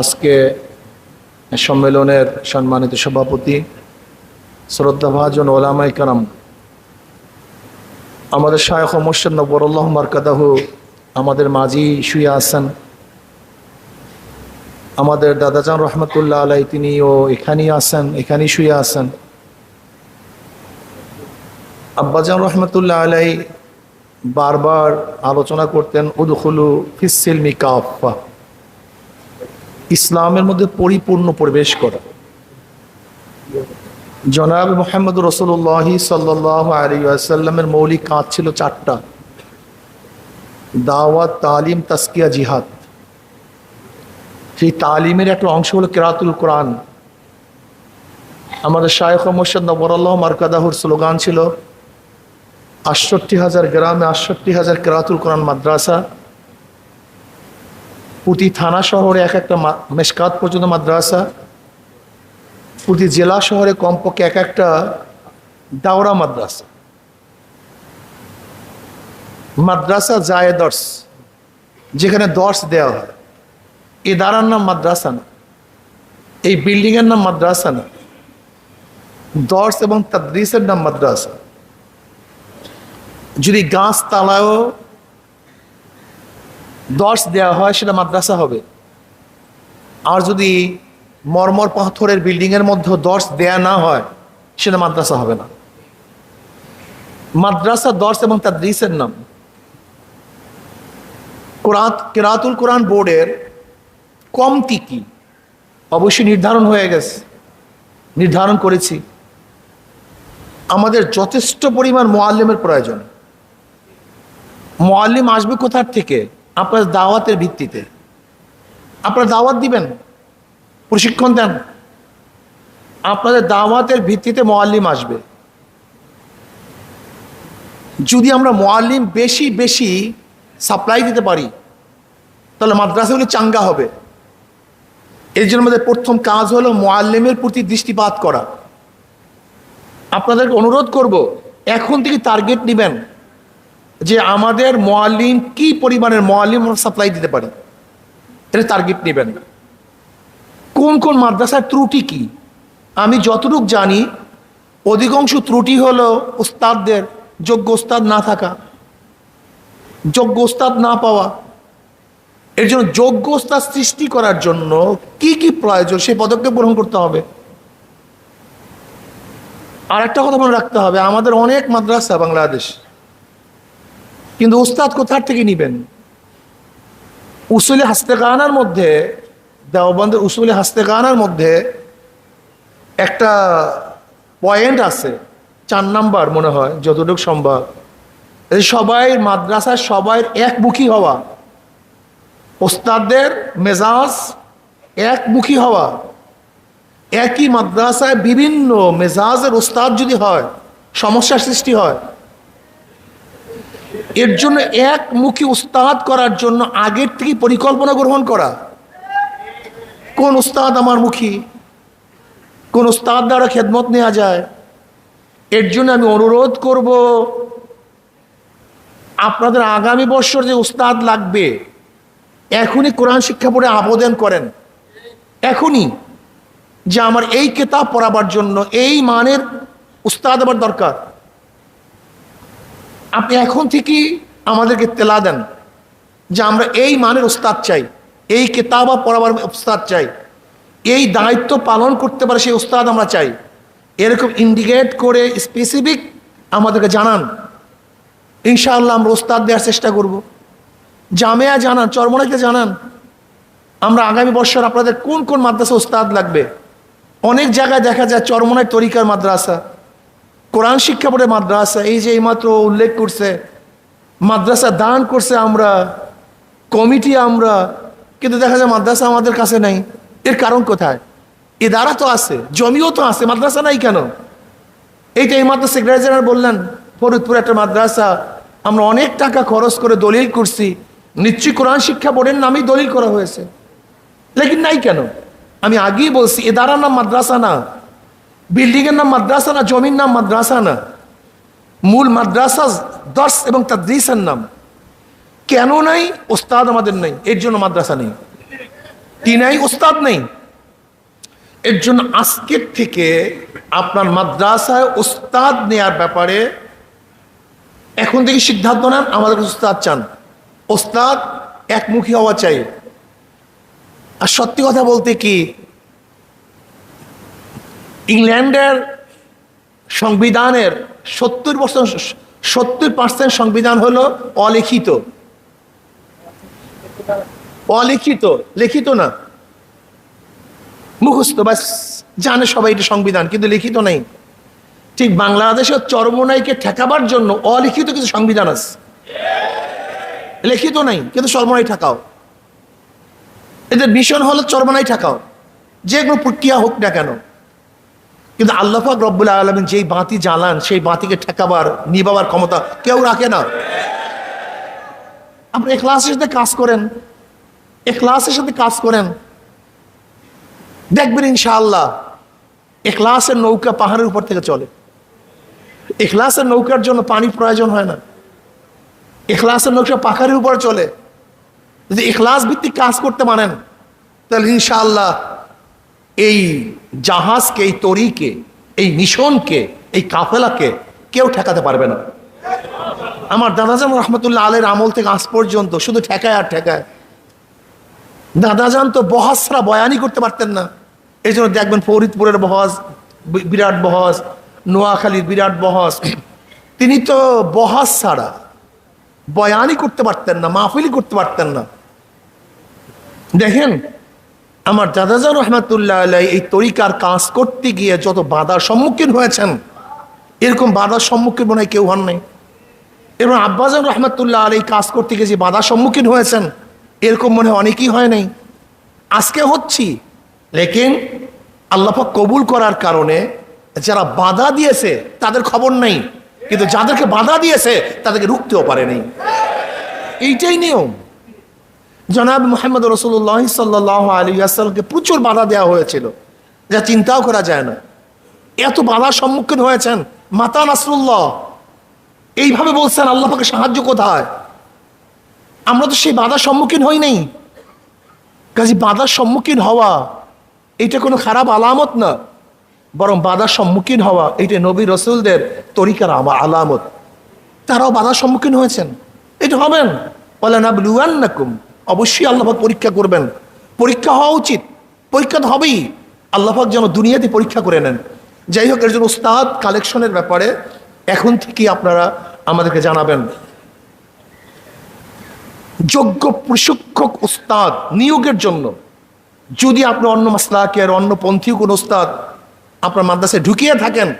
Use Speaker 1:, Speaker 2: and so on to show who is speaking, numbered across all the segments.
Speaker 1: আজকে সম্মেলনের সম্মানিত সভাপতি শ্রদ্ধাভাজন ওলামাই কারাম, আমাদের শায়খ মোর্শেদ নবরুল্লাহ মার্কাদাহ আমাদের মাঝি শুয়ে আছেন। আমাদের দাদাজান রহমতুল্লাহ আলাই তিনিও এখানেই আছেন, এখানেই শুয়ে আছেন। আব্বাজান রহমতুল্লাহ আলাই বারবার আলোচনা করতেন, উদুখুলু ফিসিলমি কাফা ইসলামের মধ্যে পরিপূর্ণ প্রবেশ করা। জনাব মোহাম্মদ রসুল্লাহ সাল্লাহ মৌলিক কাজ ছিল চারটা। দাওয়াত, তালিম তাস্কিয়া জিহাদ। সেই তালিমের একটা অংশ হলো কেরাতুল কোরআন। আমাদের শায়খ মোর্শদ নবরাল্লাহ মার্কাদাহুর স্লোগান ছিল, আটষট্টি হাজার গ্রামে আটষট্টি হাজার কেরাতুল কোরআন মাদ্রাসা প্রতি থানা শহরে এক একটা মেসকাত পর্যন্ত মাদ্রাসা, প্রতি জেলা শহরে কমপক্ষে এক একটা দাওরা মাদ্রাসা। মাদ্রাসা যায় দর্শ যেখানে দর্শ দেওয়া হয়। এ দাঁড়ার নাম মাদ্রাসা না, এই বিল্ডিংয়ের নাম মাদ্রাসা না দর্শ এবং তাদ্রিসের নাম মাদ্রাসা। যদি গাছ, তালায়ও দর্শ দেওয়া হয়, সেটা মাদ্রাসা হবে। আর যদি মর্মর পাথরের বিল্ডিংয়ের মধ্যে দর্শ দেয়া না হয়, সেটা মাদ্রাসা হবে না। মাদ্রাসা দর্শ এবং তাদ্রিসের নাম। কোরআন কেরাতুল কোরআন বোর্ডের কমতি কি? অবশ্যই নির্ধারণ হয়ে গেছে। নির্ধারণ করেছি। আমাদের যথেষ্ট পরিমাণ মোয়াল্লিমের প্রয়োজন। মোয়াল্লিম আসবে কোথার থেকে? আপনার দাওয়াতের ভিত্তিতে। আপনারা দাওয়াত দিবেন, প্রশিক্ষণ দেন। আপনাদের দাওয়াতের ভিত্তিতে মোয়াল্লিম আসবে। যদি আমরা মোয়াল্লিম বেশি বেশি সাপ্লাই দিতে পারি, তাহলে মাদ্রাসাগুলো চাঙ্গা হবে। এর জন্য আমাদের প্রথম কাজ হলো মোয়াল্লিমের প্রতি দৃষ্টিপাত করা। আপনাদেরকে অনুরোধ করব, এখন থেকে টার্গেট নেবেন। যে আমাদের মোয়াল্লিম কি পরিমাণের মোয়াল্লিম আমরা সাপ্লাই দিতে পারি? এটা টার্গেট নেবেন। কোন কোন মাদ্রাসার ত্রুটি কি? আমি যতটুকু জানি, অধিকাংশ ত্রুটি হলো উস্তাদদের যোগ্য উস্তাদ না থাকা, যোগ্য উস্তাদ না পাওয়া। এর জন্য যোগ্য উস্তাদ সৃষ্টি করার জন্য কি কি প্রয়োজন, সেই পদক্ষেপ গ্রহণ করতে হবে। আর একটা কথা মনে রাখতে হবে, আমাদের অনেক মাদ্রাসা বাংলাদেশ কিন্তু উস্তাদ কোথার থেকে নিবেন? উসুলি হাস্তেকানার মধ্যে, দেওবন্দের উসুলি হাস্তেকানার মধ্যে একটা পয়েন্ট আছে, চার নাম্বার মনে হয়, যতটুকু সম্ভব। সবাই মাদ্রাসার সবাই একমুখী হওয়া, ওস্তাদদের মেজাজ একমুখী হওয়া, একই মাদ্রাসায় বিভিন্ন মেজাজের ওস্তাদ যদি হয়, সমস্যার সৃষ্টি হয় এর জন্য একমুখী উস্তাদ করার জন্য আগের থেকে পরিকল্পনা গ্রহণ করা। কোন উস্তাদ আমার মুখী? কোন উস্তাদ দ্বারা খেদমত নেওয়া যায়? এর জন্য আমি অনুরোধ করব, আপনাদের আগামী বছর যে উস্তাদ লাগবে, এখনই কোরআন শিক্ষা বোর্ডে আবেদন করেন। এখনই, যে আমার এই কেতাব পড়াবার জন্য এই মানের উস্তাদ আমার দরকার। আপনি এখন থেকেই আমাদেরকে তেলা দেন যে আমরা এই মানের উস্তাদ চাই, এই কেতাবা পড়াবার উস্তাদ চাই, এই দায়িত্ব পালন করতে পারে সেই উস্তাদ আমরা চাই। এরকম ইন্ডিকেট করে স্পেসিফিক আমাদেরকে জানান। ইনশাআল্লাহ আমরা উস্তাদ দেওয়ার চেষ্টা করব। জামেয়া জানান চরমনাইতে জানান, আমরা আগামী বছর আপনাদের কোন কোন মাদ্রাসা উস্তাদ লাগবে? অনেক জায়গায় দেখা যায় চরমনায় তরিকার মাদ্রাসা। কোরআন শিক্ষা বোর্ডের মাদ্রাসা, এই যে এইমাত্র উল্লেখ করছে, মাদ্রাসা দান করছে আমরা, কমিটি আমরা, কিন্তু দেখা যায় মাদ্রাসা আমাদের কাছে নাই। এর কারণ কোথায়? ইদারা তো আছে, জমিও তো আছে, মাদ্রাসা নাই কেন? এইটা এইমাত্র সেক্রেটারি জেনারেল বললেন, ফরিদপুর একটা মাদ্রাসা, আমরা অনেক টাকা খরচ করে দলিল করছি, নিশ্চয়ই কোরআন শিক্ষা বোর্ডের নামেই দলিল করা হয়েছে। লেকিন নাই কেন? আমি আগেই বলছি এদারার নাম মাদ্রাসা না। বিল্ডিংয়ের নাম মাদ্রাসা না, জমির নাম মাদ্রাসা না? মূল মাদ্রাসা দর্শ এবং তাদ্রিসের নাম। কেন নাই? ওস্তাদ আমাদের নেই, এর জন্য মাদ্রাসা নেই। কি নাই? ওস্তাদ নেই। এর জন্য আজকের থেকে আপনার মাদ্রাসায় ওস্তাদ নেয়ার ব্যাপারে এখন থেকে সিদ্ধান্ত নেন, আমাদের ওস্তাদ চান। ওস্তাদ একমুখী হওয়া চাই। আর সত্যি কথা বলতে কি ইংল্যান্ডের সংবিধানের সত্তর বছর, সত্তর পার্সেন্ট সংবিধান হলো অলিখিত। অলিখিত, লিখিত না। মুখস্থ বাস জানে সবাই এটা সংবিধান, কিন্তু লিখিত নেই। ঠিক বাংলাদেশের চরমনাইকে ঠেকাবার জন্য অলিখিত কিছু সংবিধান আছে। লিখিত নাই, কিন্তু চরমনাই ঠেকাও। এদের মিশন হলো চরমনাই ঠেকাও। যে কোনো প্রক্রিয়া হোক না কেন। কিন্তু আল্লাহাক রব্বুল আলমিন যেই বাতি জ্বালান, সেই বাতিকে ঠেকাবার, নিবাবার ক্ষমতা কেউ রাখে না। আপনি এখলাসের সাথে কাজ করেন, এখলাসের সাথে কাজ করেন। দেখবেন ইনশাআল্লাহ, এখলাসের নৌকা পাহাড়ের উপর থেকে চলে। এখলাসের নৌকার জন্য পানির প্রয়োজন হয় না। এখলাসের নৌকা পাখারের উপর চলে। যদি এখলাস ভিত্তিক কাজ করতে পারেন তাহলে ইনশাআল্লাহ এই জাহাজকে, এই তরিকে, এই মিশনকে, এই কাফেলাকে কেউ ঠেকাতে পারবে না। আমার দাদাজান রহমতুল্লাহ আলের আমল থেকে আজ পর্যন্ত শুধু ঠেকায় আর ঠেকায়। দাদাজান তো বহাসরা বয়ানি করতে পারতেন না। এই জন্য দেখবেন ফরিদপুরের বহস, বি- বিরাট বহস, নোয়াখালীর বিরাট বহস। তিনি তো বহাস ছাড়া বয়ানি করতে পারতেন না মাহফিলি করতে পারতেন না। দেখেন আমার দাদাজান রহমাতুল্লাহ আলাই এই তরিকার কাজ করতে গিয়ে যত বাধার সম্মুখীন হয়েছেন, এরকম বাধার সম্মুখীন মনে হয় কেউ হন নাই। এবং আব্বাজান রহমাতুল্লাহ আলাই কাজ করতে গিয়ে যে বাধার সম্মুখীন হয়েছেন, এরকম মনে অনেকেই হয় নাই। আজকে হচ্ছি, লেকিন আল্লাপা কবুল করার কারণে যারা বাধা দিয়েছে, তাদের খবর নেই। কিন্তু যাদেরকে বাধা দিয়েছে, তাদেরকে রুখতেও পারে পারেনি এইটাই নিয়ম। জনাব মোহাম্মদ রসুল্লাহ সাল্লাহ আলী আসালকে প্রচুর বাধা দেওয়া হয়েছিল। যা চিন্তাও করা যায় না। এত বাধার সম্মুখীন হয়েছেন মাতা নাসরুল্লাহ। এইভাবে বলছেন, আল্লাহ পাকে সাহায্য কোথায়? আমরা তো সেই বাধার সম্মুখীন হই নাই। কাজে, বাধার সম্মুখীন হওয়া, এটা কোনো খারাপ আলামত না। বরং বাধার সম্মুখীন হওয়া, এটা নবী রসুলদের তরিকার আমার আলামত। তারাও বাধার সম্মুখীন হয়েছেন। এটা হবেন। বলে না নাকুম অবশ্যই আল্লাহাক পরীক্ষা করবেন। পরীক্ষা হওয়া উচিত। পরীক্ষা তো হবেই। আল্লাহাক যেন দুনিয়াতে পরীক্ষা করে নেন। যাই হোক এর জন্য উস্তাদ কালেকশনের ব্যাপারে এখন থেকে আপনারা আমাদেরকে জানাবেন। যোগ্য প্রশিক্ষক উস্তাদ নিয়োগের জন্য যদি আপনি অন্য মাসলাকের, অন্য পন্থী কোন উস্তাদ আপনার মাদ্রাসায় ঢুকিয়ে থাকেন,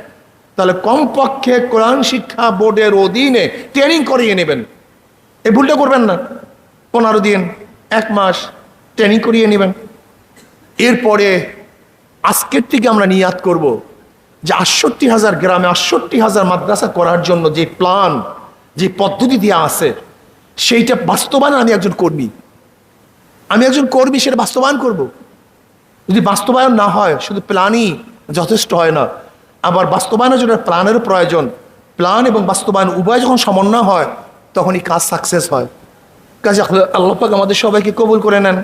Speaker 1: তাহলে কমপক্ষে কোরআন শিক্ষা বোর্ডের অধীনে ট্রেনিং করিয়ে নেবেন। এই ভুলটা করবেন না। পনেরো দিন, এক মাস ট্রেনিং করিয়ে নেবেন। এরপরে আজকের থেকে আমরা নিয়াত করব যে আটষট্টি হাজার গ্রামে আটষট্টি হাজার মাদ্রাসা করার জন্য যে প্ল্যান যে পদ্ধতি দেওয়া আছে, সেইটা বাস্তবায়ন আমি একজন কর্মী। আমি একজন কর্মী, সেটা বাস্তবায়ন করব। যদি বাস্তবায়ন না হয়, শুধু প্ল্যানই যথেষ্ট হয় না। আবার বাস্তবায়নের জন্য প্ল্যানের প্রয়োজন। প্ল্যান এবং বাস্তবায়ন উভয় যখন সমন্বয় হয়, তখনই কাজ সাকসেস হয়। কাজে আল্লাপাক আমাদের সবাইকে কবুল করে নেন।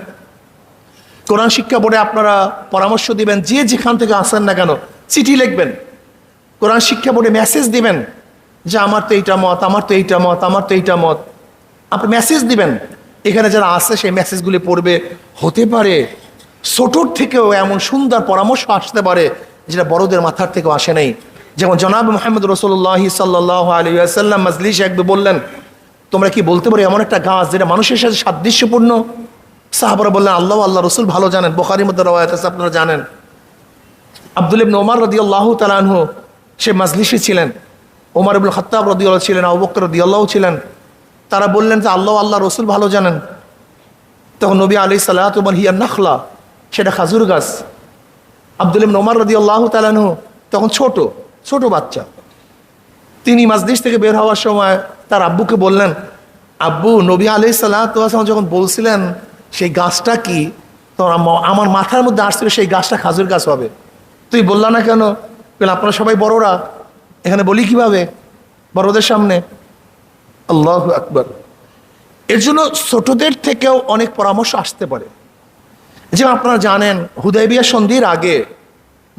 Speaker 1: কোরআন শিক্ষা বোর্ডে আপনারা পরামর্শ দিবেন, যে যেখান থেকে আসেন না কেন, চিঠি লিখবেন। কোরআন শিক্ষা বোর্ডে মেসেজ দিবেন, যে আমার তো এইটা মত, আমার তো এইটা মত, আমার তো এইটা মত। আপনি মেসেজ দিবেন, এখানে যারা আসে সেই মেসেজগুলি পড়বে। হতে পারে ছোটোর থেকেও এমন সুন্দর পরামর্শ আসতে পারে, যেটা বড়দের মাথার থেকেও আসে নাই। যেমন জনাব মোহাম্মদ রসুল্লাহ সাল্লাহ আলী আসাল্লাম মাজলিস একবার বললেন তোমরা কি বলতে পারো, এমন একটা গাছ যেটা মানুষের সাথে সাদৃশ্যপূর্ণ? সাহাবরা বললেন, আল্লাহ আল্লাহ, রসুল ভালো জানেন। বোখারির মধ্যে রওয়ায়ত আছে, আপনারা জানেন। আব্দুল ইবনে ওমর রদি আল্লাহ তালানহু সে মাজলিসে ছিলেন। ওমর ইবুল খত্তাব রদি আল্লাহ ছিলেন রদি আল্লাহ ছিলেন। তারা বললেন যে, আল্লাহ আল্লাহ, রসুল ভালো জানেন। তখন নবী আলি সাল্লাহ তোমার হিয়া নাখলা, সেটা খাজুর গাছ। আব্দুল ইবনে ওমর রদি আল্লাহ তালানহু তখন ছোট ছোট বাচ্চা। তিনি মাজলিস থেকে বের হওয়ার সময় তার আব্বুকে বললেন, আব্বু, নবী আলি সাল্লাহ যখন বলছিলেন, সেই গাছটা কি? তখন আমার মাথার মধ্যে আসছিল সেই গাছটা খাজুর গাছ হবে। তুই বললা না কেন? বলে আপনারা সবাই বড়রা। এখানে বলি কীভাবে? বড়দের সামনে। আল্লাহ আকবর। এর জন্য ছোটদের থেকেও অনেক পরামর্শ আসতে পারে। যে আপনারা জানেন হুদয়বিয়া সন্ধির আগে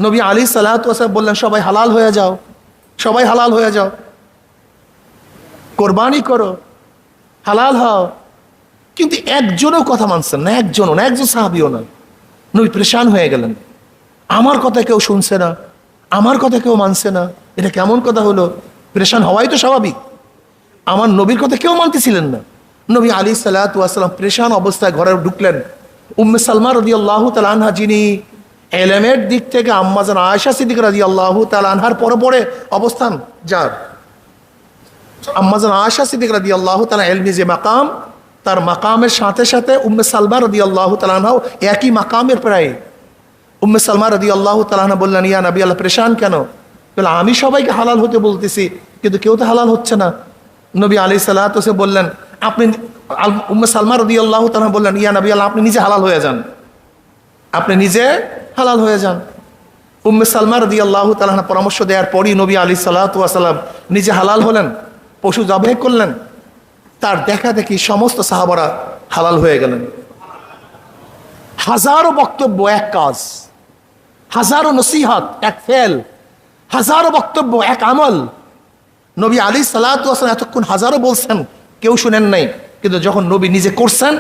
Speaker 1: নবী আলী সালাহাম বললেন, সবাই হালাল হয়ে যাও। সবাই হালাল হয়ে যাও। কোরবানি করো। হালাল হও। কিন্তু একজনও কথা মানছেন না, একজনও না, একজন সাহাবিও না। নবী পরেশান হয়ে গেলেন। আমার কথা কেউ শুনছে না, আমার কথা কেউ মানছে না। এটা কেমন কথা হলো? পরেশান হওয়াই তো স্বাভাবিক। আমার নবীর কথা কেউ মানতেছিলেন না। নবী আলী সাল্লাহাম প্রেশান অবস্থায় ঘরে ঢুকলেন। উম্মে সালমা রদি আল্লাহ তালানহা যিনি এলেমের দিক থেকে আম্মাজান আয়সা সিদ্দিক রাজি আল্লাহ তালানহার পরে পরে অবস্থান যার। আম্মাজান আয়সা সিদ্দিক রাজি আল্লাহ তালা এলমি যে মাকাম, তার মাকামের সাথে সাথে উম্মে সালমা রদি আল্লাহ তালানহাও একই মাকামের প্রায়। উম্মে সালমা রদি আল্লাহ তালাহনা বললেন, ইয়া নবী, আল্লাহ পরেশান কেন? বলে, আমি সবাইকে হালাল হতে বলতেছি, কিন্তু কেউ তো হালাল হচ্ছে না। নবী আলি সাল্লাহ সে বললেন, আপনি উম্মে সালমা রদি আল্লাহ তালা বললেন, ইয়া নবী, আল্লাহ, আপনি নিজে হালাল হয়ে যান। আপনি নিজে হালাল হয়ে যান। উম্মে সালমা রদি আল্লাহ তালাহনা পরামর্শ দেওয়ার পরই নবী আলী সাল্লাহাম নিজে হালাল হলেন, পশু জবাই করলেন, তার দেখা দেখি সমস্ত সাহাবারা হালাল হয়ে গেলেন। হাজারো বক্তব্য এক কাজ, হাজারো নসিহত এক ফেল, হাজারো বক্তব্য এক আমল। নবী আলী সাল্লাহাম এতক্ষণ হাজারো বলছেন, কেউ শুনেন নাই, কিন্তু যখন নবী নিজে করছেন,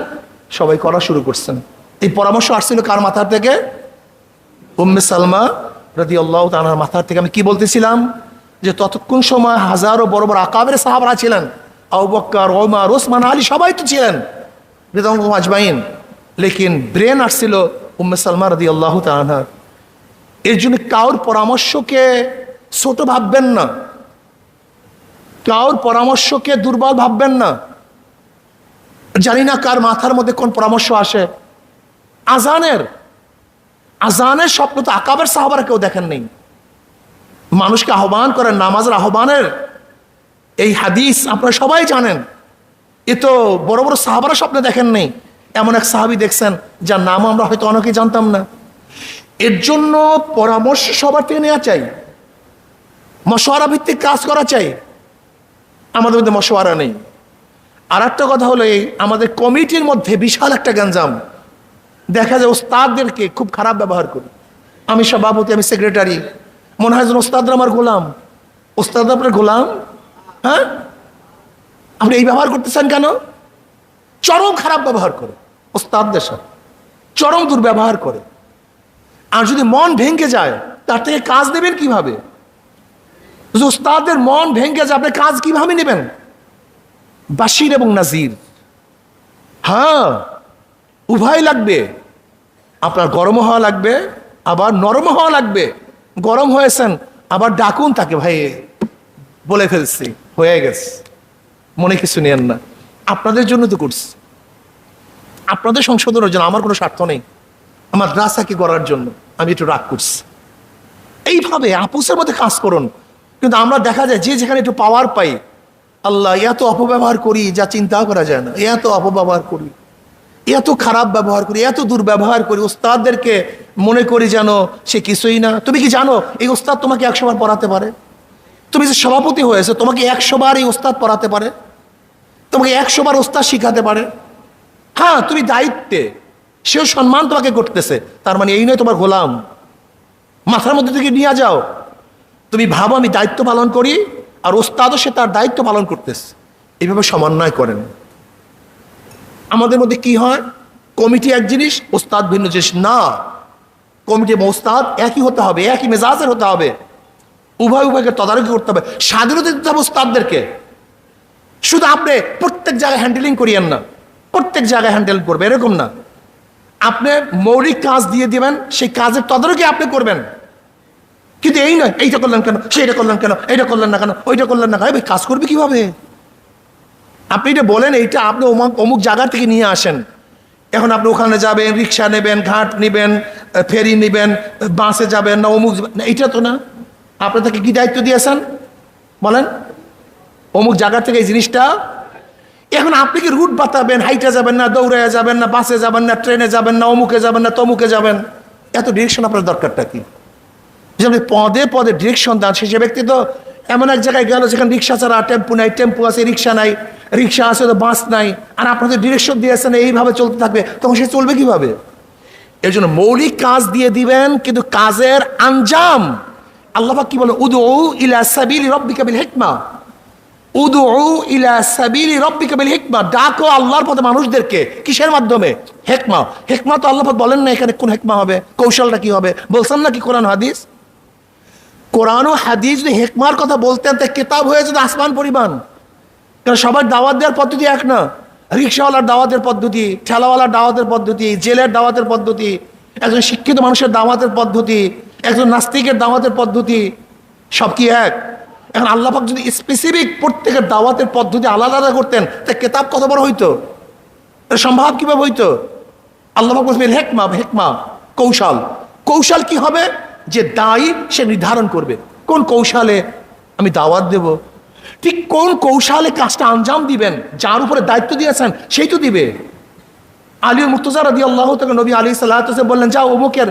Speaker 1: সবাই করা শুরু করছেন। এই পরামর্শ আসছিল কার মাথার থেকে? উম্মে সালমা রাদি আল্লাহ তানার মাথার থেকে আমি কি বলতেছিলাম? যে ততক্ষণ সময় হাজারো বড় বড় আকাবের সাহাবরা ছিলেন। আবু বক্কর ওমর, ওসমান, আলী সবাই তো ছিলেন। আজমাইন লেকিন ব্রেন আসছিল উম্মে সালমা রাদি আল্লাহ তানার এর জন্য কাউর পরামর্শকে ছোট ভাববেন না। কাউর পরামর্শকে দুর্বল ভাববেন না। জানি না কার মাথার মধ্যে কোন পরামর্শ আসে। আজানের আজানের স্বপ্ন তো আকাবের সাহাবারা কেউ দেখেন নেই। মানুষকে আহ্বান করেন, নামাজের আহ্বানের। এই হাদিস আপনারা সবাই জানেন। এ তো বড় বড় সাহাবারা স্বপ্নে দেখেন নেই। এমন এক সাহাবি দেখছেন, যার নাম আমরা হয়তো অনেকেই জানতাম না। এর জন্য পরামর্শ সবার থেকে নেওয়া চাই। মশওয়ারা ভিত্তিক কাজ করা চাই। আমাদের মধ্যে মশওয়ারা নেই। আর একটা কথা হলো এই, আমাদের কমিটির মধ্যে বিশাল একটা গ্যাঞ্জাম। দেখা যায় ওস্তাদদেরকে খুব খারাপ ব্যবহার করি। আমি সভাপতি, আমি সেক্রেটারি মনে হয় যেন ওস্তাদরা আমার গোলাম। ওস্তাদরা আপনার গোলাম? হ্যাঁ? আপনি এই ব্যবহার করতেছেন কেন? চরম খারাপ ব্যবহার করে ওস্তাদদের সাথে। চরম দুর্ব্যবহার করে। আর যদি মন ভেঙে যায়, তার থেকে কাজ দেবেন কীভাবে? যদি ওস্তাদের মন ভেঙে যায়, আপনি কাজ কীভাবে নেবেন? বাসির এবং নাজির। হ্যাঁ উভয় লাগবে। আপনার গরম হওয়া লাগবে, আবার নরম হওয়া লাগবে। গরম হয়েছেন, আবার ডাকুন তাকে, ভাই, বলে ফেলছি, হয়ে গেছে। মনে কিছু নেন না। আপনাদের জন্য তো করছি। আপনাদের সংশোধনের জন্য আমার কোনো স্বার্থ নেই। আমার রাসাকে করার জন্য আমি একটু রাগ করছি। এইভাবে আপুসের মধ্যে কাজ করুন। কিন্তু আমরা দেখা যায় যে যেখানে একটু পাওয়ার পাই, আল্লাহ এত অপব্যবহার করি যা চিন্তা করা যায় না। এত অপব্যবহার করি। এত খারাপ ব্যবহার করি, এত দুর্ব্যবহার করি ওস্তাদদেরকে মনে করি যেন সে কিছুই না। তুমি কি জানো, এই ওস্তাদ তোমাকে একশো বার পড়াতে পারে? তুমি যে সভাপতি হয়েছে, তোমাকে একশো বার এই ওস্তাদ পড়াতে পারে? তোমাকে একশো বার ওস্তাদ শিখাতে পারে? হ্যাঁ তুমি দায়িত্বে, সেও সম্মান তোমাকে করতেছে, তার মানে এই নয় তোমার গোলাম। মাথার মধ্যে থেকে নিয়ে যাও। তুমি ভাবো আমি দায়িত্ব পালন করি, আর ওস্তাদও সে তার দায়িত্ব পালন করতেছে। এইভাবে সমন্বয় করেন। আমাদের মধ্যে কি হয়? কমিটি এক জিনিস, ওস্তাদ ভিন্ন জিনিস। না, কমিটি এবং ওস্তাদ একই হতে হবে, একই মেজাজের হতে হবে। উভয় উভয়কে তদারকি করতে হবে। স্বাধীনতা দিতে হবে ওস্তাদদেরকে। শুধু আপনি প্রত্যেক জায়গায় হ্যান্ডেলিং করিয়েন না। প্রত্যেক জায়গায় হ্যান্ডেল করবে এরকম না। আপনি মৌলিক কাজ দিয়ে দিবেন, সেই কাজের তদারকি আপনি করবেন। কিন্তু এই নয়, এইটা করলেন কেন, সেইটা করলেন কেন, এইটা করলেন না কেন, ওইটা করলেন না কেন ভাই কাজ করবে কীভাবে? আপনি এটা বলেন, এইটা আপনি অমুক অমুক জায়গা থেকে নিয়ে আসেন। এখন আপনি ওখানে যাবেন, রিক্সা নেবেন, ঘাট নেবেন ফেরি নেবেন, বাসে যাবেন না অমুক না, এইটা তো না। আপনি তাকে কি দায়িত্ব দিয়েছেন? বলেন। অমুক জায়গা থেকে এই জিনিসটা। এখন আপনি কি রুট বাতাবেন, হাইটে যাবেন না দৌড়ে যাবেন না, বাসে যাবেন না, ট্রেনে যাবেন না, অমুকে যাবেন না, তমুকে যাবেন? এত ডিরেকশন আপনার দরকারটা কি? যে আপনি পদে পদে ডিরেকশন দেন, সে ব্যক্তি তো এমন এক জায়গায় গেল যেখানে রিক্সা ছাড়া টেম্পু নাই, টেম্পু আছে, রিক্সা নাই। রিক্সা আছে তো বাস নাই, আর আপনাদের ডিরেকশন দিয়েছেন, এইভাবে চলতে থাকবে, তখন সে চলবে কীভাবে? এর জন্য মৌলিক কাজ দিয়ে দিবেন, কিন্তু কাজের আঞ্জাম, আল্লাহ কি বলে উদু ইলা সাবিলি রব্বিকা বিল হিকমা। উদু ইলা সাবিলি রব্বিকা বিল হিকমা। ডাকো আল্লাহর পথে মানুষদেরকে। কিসের মাধ্যমে? হেকমা। হেকমা তো আল্লাহ বলেন না এখানে কোন হেকমা হবে, কৌশলটা কি হবে। বলছেন না কি কোরআন হাদিস? কোরআন ও হাদিস যদি হেকমার কথা বলতেন, তা কিতাব হয়ে যেত আসমান পরিমাণ। কারণ সবার দাওয়াত দেওয়ার পদ্ধতি এক না। রিক্সাওয়ালার দাওয়াতের পদ্ধতি, ঠেলাওয়ালার দাওয়াতের পদ্ধতি, জেলের দাওয়াতের পদ্ধতি, একজন শিক্ষিত মানুষের দাওয়াতের পদ্ধতি, একজন নাস্তিকের দাওয়াতের পদ্ধতি, সব কি এক? এখন আল্লাহাক যদি স্পেসিফিক প্রত্যেকের দাওয়াতের পদ্ধতি আলাদা আলাদা করতেন তা কেতাব কত বড় হইতো? সম্ভব কীভাবে হইতো? আল্লাহাক বলবেন হেকমা হেকমা, কৌশল। কৌশল কি হবে? যে দায়ী সে নির্ধারণ করবে। কোন কৌশলে আমি দাওয়াত দেব? ঠিক কোন কৌশলে কাজটা আঞ্জাম দিবেন, যার উপরে দায়িত্ব দিয়েছেন, সেই তো দিবে। আলী মুর্তজা রাদি আল্লাহ থেকে নবী আলী সাল্লাহ বললেন, যাও অমুকের,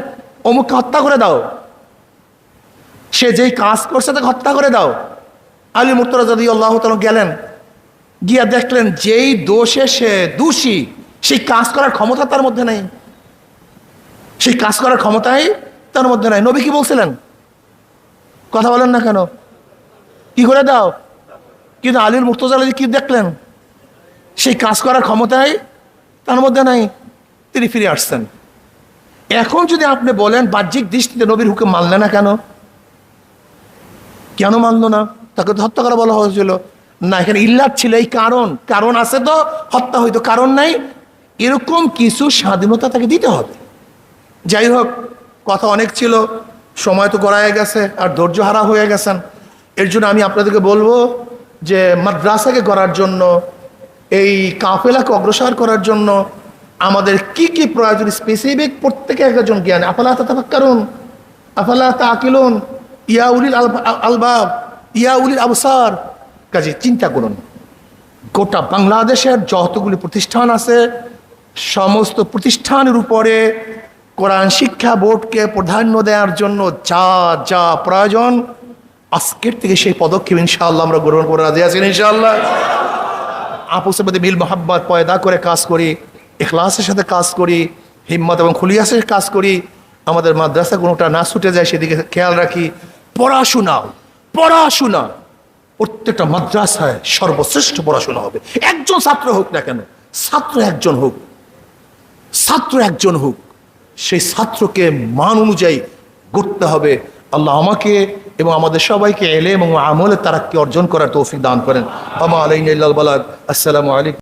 Speaker 1: অমুককে হত্যা করে দাও। সে যেই কাজ করছে তাকে হত্যা করে দাও। আলী মুর্তজা আল্লাহ গেলেন, গিয়া দেখলেন যেই দোষে সে দোষী, সেই কাজ করার ক্ষমতা তার মধ্যে নেই। সেই কাজ করার ক্ষমতাই তার মধ্যে নাই। নবী কি বলছিলেন? কথা বলেন না কেন? কি করে দাও? কিন্তু আলীর মুর্তজা আলী কি দেখলেন? সেই কাজ করার ক্ষমতায় তার মধ্যে নাই, তিনি ফিরে আসছেন। এখন যদি আপনি বলেন বাহ্যিক দৃষ্টিতে নবীর হুকুম মানলে না কেন? কেন মানলো না? তাকে তো হত্যা করা বলা হয়েছিল। না, এখানে ইল্লাত ছিল, এই কারণ কারণ আছে তো, হত্যা হয়তো কারণ নাই। এরকম কিছু স্বাধীনতা তাকে দিতে হবে। যাই হোক, কথা অনেক ছিল, সময় তো গড়ায় গেছে, আর ধৈর্য হারা হয়ে গেছেন। এর জন্য আমি আপনাদেরকে বলব যে মাদ্রাসাকে করার জন্য, এই কাফেলাকে অগ্রসর করার জন্য আমাদের কি কি প্রয়োজন? স্পেসিফিক প্রত্যেকে একজন জ্ঞান। আফালা তাফাক্কারুন আফালা তাকিলুন ইয়া উলিল আল- আলবাব, ইয়া উলিল আবসার। কাজে চিন্তা করুন, গোটা বাংলাদেশের যতগুলি প্রতিষ্ঠান আছে, সমস্ত প্রতিষ্ঠানের উপরে কোরআন শিক্ষা বোর্ডকে প্রাধান্য দেওয়ার জন্য যা যা প্রয়োজন আজকের থেকে সেই পদক্ষেপ ইনশাআল্লাহ আমরা গ্রহণ করে রাজি আছেন ইনশাআল্লাহ। আপুসের মধ্যে মিল মোহাম্মদ পয়দা করে কাজ করি, এখলাসের সাথে কাজ করি, হিম্মত এবং খুলিয়াসের কাজ করি, আমাদের মাদ্রাসা কোনোটা না ছুটে যায় সেদিকে খেয়াল রাখি। পড়াশোনা পড়াশোনা, প্রত্যেকটা মাদ্রাসায় সর্বশ্রেষ্ঠ পড়াশোনা হবে। একজন ছাত্র হোক না কেন, ছাত্র একজন হোক, ছাত্র একজন হোক, সেই ছাত্রকে মান অনুযায়ী গড়তে হবে। আল্লাহ আমাকে এবং আমাদের সবাইকে এলে এবং আমলে তারাক্কি অর্জন করার তৌফিক দান করেন। আমা আলাইন আসসালামু আলাইকুম।